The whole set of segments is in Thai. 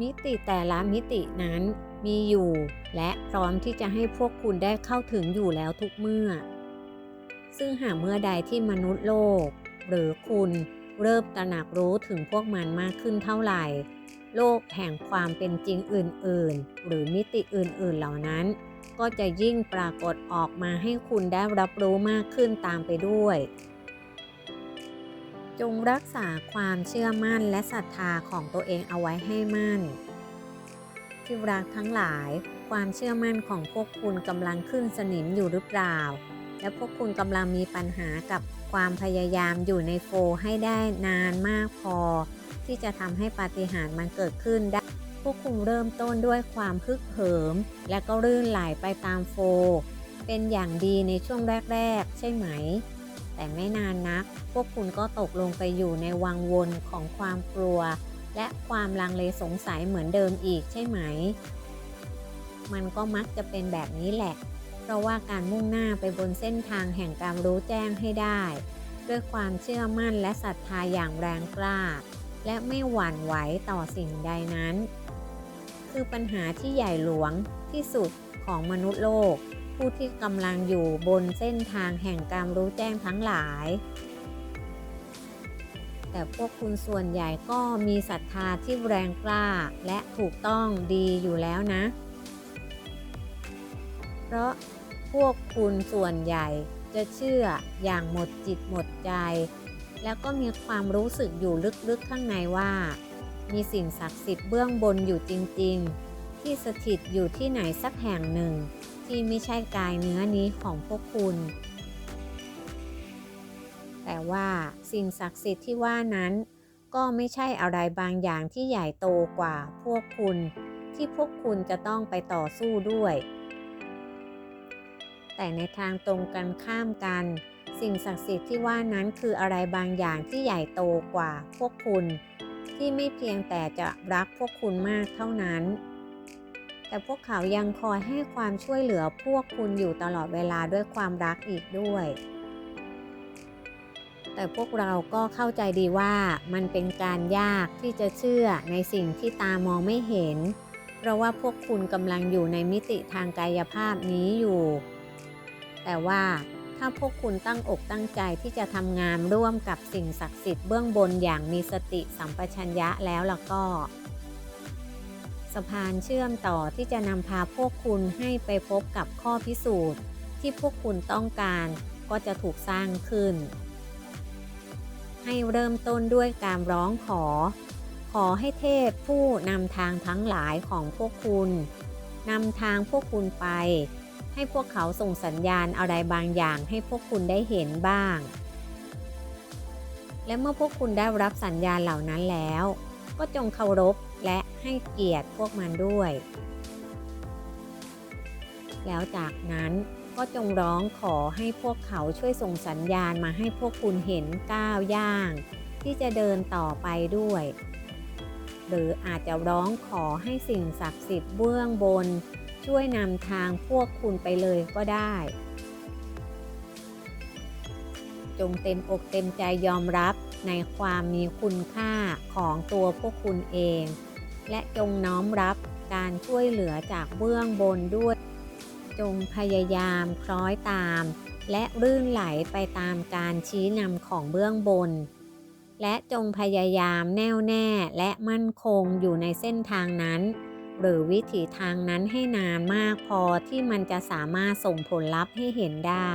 มิติแต่ละมิตินั้นมีอยู่ และพร้อมที่จะให้พวกคุณได้เข้าถึงอยู่แล้วทุกเมื่อ ซึ่งหากเมื่อใดที่มนุษย์โลก หรือคุณเริ่มตระหนักรู้ถึงพวกมันมากขึ้นเท่าไหร่ โลกแห่งความเป็นจริงอื่น ๆ หรือมิติอื่น ๆ เหล่านั้น ก็จะยิ่งปรากฏออกมาให้คุณได้รับรู้มากขึ้นตามไปด้วย จงรักษาความเชื่อมั่นและศรัทธาของตัวเองเอาไว้ให้มั่น ที่รักทั้งหลาย ความเชื่อมั่นของพวกคุณกำลังขึ้นสนิมอยู่หรือเปล่า และพวกคุณกำลังมีปัญหากับความพยายามอยู่ในโฟให้ได้นานมากพอ ที่จะทำให้ปาฏิหาริย์มันเกิดขึ้นได้ พวกคุณเริ่มต้นด้วยความฮึกเหิม และก็รื่นไหลไปตามโฟ เป็นอย่างดีในช่วงแรก ๆ ใช่ไหม แต่ไม่นานนัก พวกคุณก็ตกลงไปอยู่ในวังวนของความกลัว และความลังเลสงสัยเหมือนเดิมอีกใช่ไหม มันก็มักจะเป็นแบบนี้แหละ เพราะว่าการมุ่งหน้าไปบนเส้นทางแห่งการรู้แจ้งให้ได้ ด้วยความเชื่อมั่นและศรัทธาอย่างแรงกล้า และไม่หวั่นไหวต่อสิ่งใดนั้น คือปัญหาที่ใหญ่หลวงที่สุดของมนุษย์โลก ผู้ที่กำลังอยู่บนเส้นทางแห่งการรู้แจ้งทั้งหลาย แต่พวกคุณส่วนใหญ่ก็มีศรัทธาที่แรงกล้าและถูกต้องดีอยู่แล้วนะ เพราะพวกคุณส่วนใหญ่จะเชื่ออย่างหมดจิตหมดใจ แล้วก็มีความรู้สึกอยู่ลึกๆข้างในว่า มีสิ่งศักดิ์สิทธิ์เบื้องบนอยู่จริง ๆ ที่สถิตอยู่ที่ไหนสักแห่งหนึ่ง ที่ไม่ใช่กายเนื้อนี้ของพวกคุณ แต่ว่าสิ่งศักดิ์สิทธิ์ที่ว่านั้น ก็ไม่ใช่อะไรบางอย่างที่ใหญ่โตกว่าพวกคุณ ที่พวกคุณจะต้องไปต่อสู้ด้วย แต่ในทางตรงกันข้ามกัน สิ่งศักดิ์สิทธิ์ที่ว่านั้นคืออะไรบางอย่างที่ใหญ่โตกว่าพวกคุณ ที่ไม่เพียงแต่จะรักพวกคุณมากเท่านั้น แต่พวกเขายังคอยให้ความช่วยเหลือพวกคุณอยู่ตลอดเวลาด้วยความรักอีกด้วย แต่พวกเราก็เข้าใจดีว่ามันเป็นการยากที่จะเชื่อในสิ่งที่ตามองไม่เห็น เพราะว่าพวกคุณกำลังอยู่ในมิติทางกายภาพนี้อยู่ แต่ว่าถ้าพวกคุณตั้งอกตั้งใจที่จะทำงานร่วมกับสิ่งศักดิ์สิทธิ์เบื้องบนอย่างมีสติสัมปชัญญะแล้วล่ะก็ สะพานเชื่อมต่อที่จะนำพาพวกคุณให้ไปพบกับข้อพิสูจน์ ที่พวกคุณต้องการก็จะถูกสร้างขึ้น ให้เริ่มต้นด้วยการร้องขอ ขอให้เทพผู้นำทางทั้งหลายของพวกคุณนำทางพวกคุณไป ให้พวกเขาส่งสัญญาณอะไรบางอย่างให้พวกคุณได้เห็นบ้าง และเมื่อพวกคุณได้รับสัญญาณเหล่านั้นแล้ว ก็จงเคารพและให้เกียรติพวกมันด้วย แล้วจากนั้นก็จงร้องขอให้พวกเขาช่วยส่งสัญญาณมาให้พวกคุณเห็นก้าวย่าง ที่จะเดินต่อไปด้วย หรืออาจจะร้องขอให้สิ่งศักดิ์สิทธิ์เบื้องบน ช่วยนำทางพวกคุณไปเลยก็ได้ จงเต็มอกเต็มใจยอมรับในความมีคุณค่าของตัวพวกคุณเอง และจงน้อมรับการช่วยเหลือจากเบื้องบนด้วย จงพยายามคล้อยตาม และรื่นไหลไปตามการชี้นำของเบื้องบน และจงพยายามแน่วแน่และมั่นคงอยู่ในเส้นทางนั้น หรือวิถีทางนั้นให้นานมากพอที่มันจะสามารถส่งผลลัพธ์ให้เห็นได้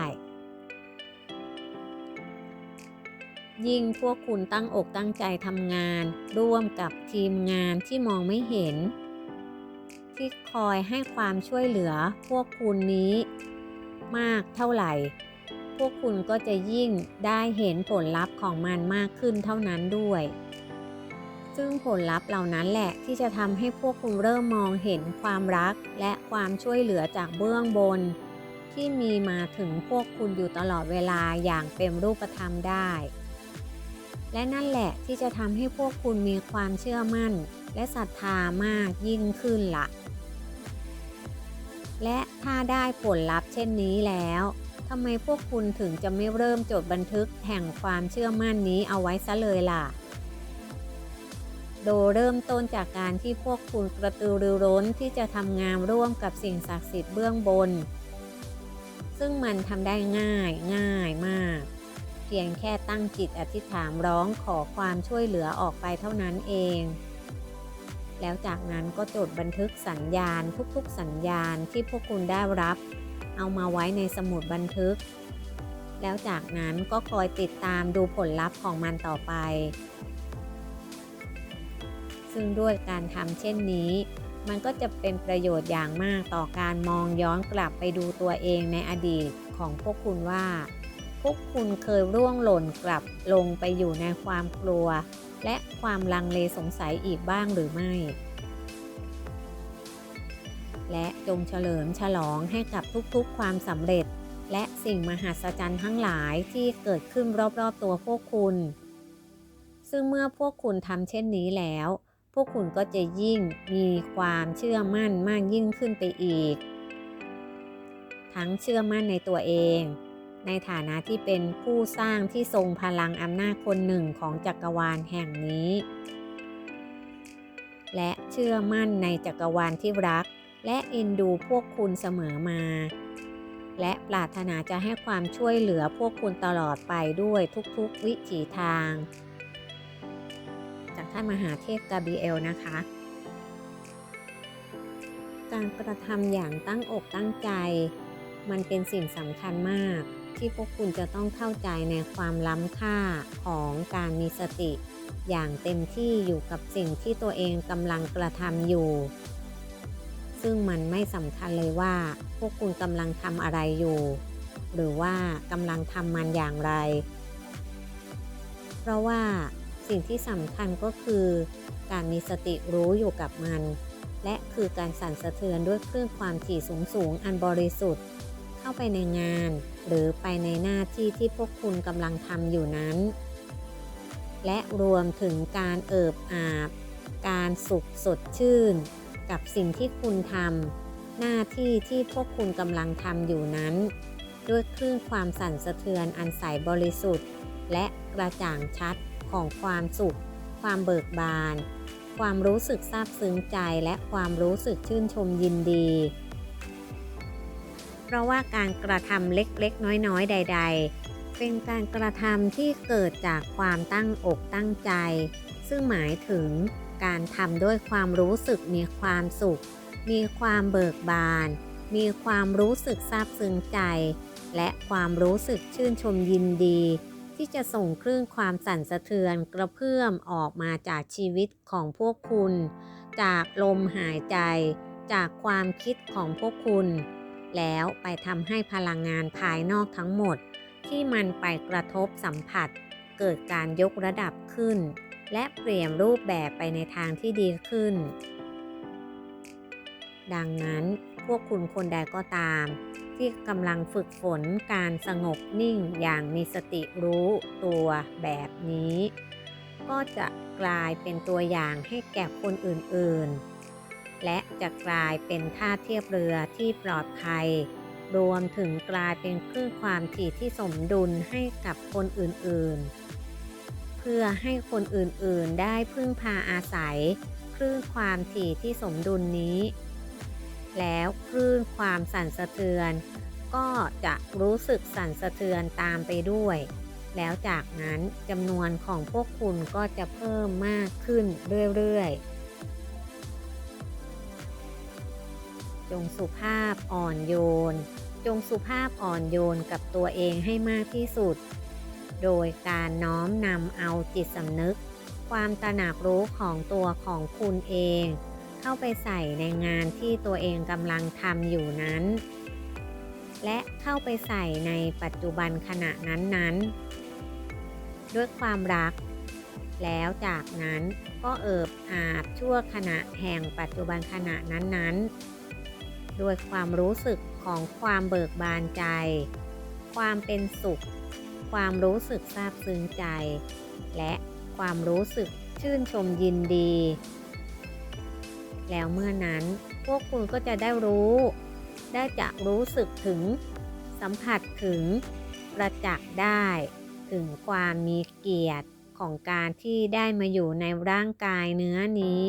ยิ่งพวกคุณตั้งอกตั้งใจทำงาน ร่วมกับทีมงานที่มองไม่เห็น ที่คอยให้ความช่วยเหลือพวกคุณนี้ มากเท่าไหร่ พวกคุณก็จะยิ่งได้เห็นผลลัพธ์ของมันมากขึ้นเท่านั้นด้วย ซึ่งผลลัพธ์เหล่านั้นแหละที่จะทำให้พวกคุณเริ่มมองเห็นความรักและความช่วยเหลือจากเบื้องบนที่มีมาถึงพวกคุณอยู่ตลอดเวลาอย่างเป็นรูปธรรมได้ และนั่นแหละที่จะทำให้พวกคุณมีความเชื่อมั่น และศรัทธามากยิ่งขึ้นละ่ะ และถ้าได้ผลลัพธ์เช่นนี้แล้วทำไมพวกคุณถึงจะไม่เริ่มจดบันทึกแห่งความเชื่อมั่นนี้เอาไว้ซะเลยล่ะ โดยเริ่มต้นจากการที่พวกคุณกระตือรือร้นที่จะทำงานร่วมกับสิ่งศักดิ์สิทธิ์เบื้องบน ซึ่งมันทำได้ง่ายง่ายมาก เพียงแค่ตั้งจิตอธิษฐานร้องขอความช่วยเหลือออกไปเท่านั้นเอง แล้วจากนั้นก็จดบันทึกสัญญาณทุกๆสัญญาณที่พวกคุณได้รับ เอามาไว้ในสมุดบันทึก แล้วจากนั้นก็คอยติดตามดูผลลัพธ์ของมันต่อไป ซึ่งด้วยการทำเช่นนี้มันก็จะเป็นประโยชน์อย่างมากต่อการมองย้อนกลับไปดูตัวเองในอดีตของพวกคุณว่า วกคุณเคยร่วงหล่นกลับลงไปอยู่ในความกลัว และความลังเลสงสัยอีกบ้างหรือไม่ และจงเฉลิมฉลองให้กับทุกๆความสำเร็จ และสิ่งมหัศจรรย์ทั้งหลายที่เกิดขึ้นรอบๆตัวพวกคุณ ซึ่งเมื่อพวกคุณทำเช่นนี้แล้ว พวกคุณก็จะยิ่งมีความเชื่อมั่นมากยิ่งขึ้นไปอีก ทั้งเชื่อมั่นในตัวเอง ในฐานะที่เป็นผู้สร้างที่ทรงพลังอำนาจคนหนึ่งของจักรวาลแห่งนี้ และเชื่อมั่นในจักรวาลที่รัก และเอ็นดูพวกคุณเสมอมา และปรารถนาจะให้ความช่วยเหลือพวกคุณตลอดไปด้วยทุกๆวิถีทาง จากท่านมหาเทพกาบีเอลนะคะการกระทำอย่างตั้งอกตั้งใจ มันเป็นสิ่งสำคัญมาก ที่พวกคุณจะต้องเข้าใจในความล้ำค่าของการมีสติ อย่างเต็มที่อยู่กับสิ่งที่ตัวเองกำลังกระทำอยู่ ซึ่งมันไม่สำคัญเลยว่า พวกคุณกำลังทำอะไรอยู่ หรือว่ากำลังทำมันอย่างไร เพราะว่าสิ่งที่สำคัญก็คือ การมีสติรู้อยู่กับมัน และคือการสั่นสะเทือนด้วยคลื่นความถี่สูงสูงอันบริสุทธิ์ เข้าไปในงาน หรือไปในหน้าที่ที่พวกคุณกำลังทำอยู่นั้น และรวมถึงการเอิบอาบ การสุขสดชื่น กับสิ่งที่คุณทำหน้าที่ที่พวกคุณกำลังทำอยู่นั้น ด้วยคลื่นความสั่นสะเทือนอันใสบริสุทธิ์ และกระจ่างชัดของความสุข ความเบิกบาน ความรู้สึกซาบซึ้งใจและความรู้สึกชื่นชมยินดี เพราะว่าการกระทำเล็กๆ น้อยๆ ใด ๆ เป็นการกระทำที่เกิดจากความตั้งอกตั้งใจ ซึ่งหมายถึงการทำด้วยความรู้สึกมีความสุข มีความเบิกบาน มีความรู้สึกซาบซึ้งใจ และความรู้สึกชื่นชมยินดี ที่จะส่งคลื่นความสั่นสะเทือนกระเพื่อมออกมาจากชีวิตของพวกคุณ จากลมหายใจ จากความคิดของพวกคุณ แล้วไปทำให้พลังงานภายนอกทั้งหมด ที่มันไปกระทบสัมผัส เกิดการยกระดับขึ้น และเปลี่ยนรูปแบบไปในทางที่ดีขึ้น ดังนั้นพวกคุณคนใดก็ตาม ที่กำลังฝึกฝนการสงบนิ่งอย่างมีสติรู้ตัวแบบนี้ ก็จะกลายเป็นตัวอย่างให้แก่คนอื่นๆ และจะกลายเป็นท่าเทียบเรือที่ปลอดภัย รวมถึงกลายเป็นคลื่นความถี่ที่สมดุลให้กับคนอื่นๆ เพื่อให้คนอื่นๆได้พึ่งพาอาศัย คลื่นความถี่ที่สมดุลนี้ แล้วคลื่นความสั่นสะเทือน ก็จะรู้สึกสั่นสะเทือนตามไปด้วย แล้วจากนั้นจำนวนของพวกคุณก็จะเพิ่มมากขึ้นเรื่อยๆ จงสุภาพอ่อนโยน จงสุภาพอ่อนโยนกับตัวเองให้มากที่สุด โดยการน้อมนำเอาจิตสำนึก ความตระหนักรู้ของตัวของคุณเอง เข้าไปใส่ในงานที่ตัวเองกำลังทำอยู่นั้น และเข้าไปใส่ในปัจจุบันขณะนั้นๆ ด้วยความรัก แล้วจากนั้นก็เอิบอาบชั่วขณะแห่งปัจจุบันขณะนั้นๆ ด้วยความรู้สึกของความเบิกบานใจ ความเป็นสุข ความรู้สึกซาบซึ้งใจ และความรู้สึกชื่นชมยินดี แล้วเมื่อนั้นพวกคุณก็จะได้รู้ ได้จะรู้สึกถึง สัมผัสถึง ประจักษ์ได้ ถึงความมีเกียรติของการที่ได้มาอยู่ในร่างกายเนื้อนี้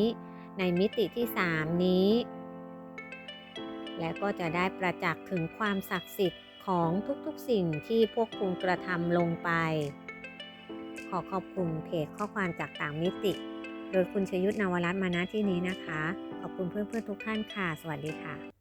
ในมิติที่ 3 นี้ และก็จะได้ประจักษ์ถึงความศักดิ์สิทธิ์ของทุกๆสิ่งที่พวกคุณกระทำลงไป ขอขอบคุณเพจข้อความจากต่างมิติ โดยคุณชยุทธนวรัตน์มาณที่นี้นะคะ ขอบคุณเพื่อนๆทุกท่านค่ะ สวัสดีค่ะ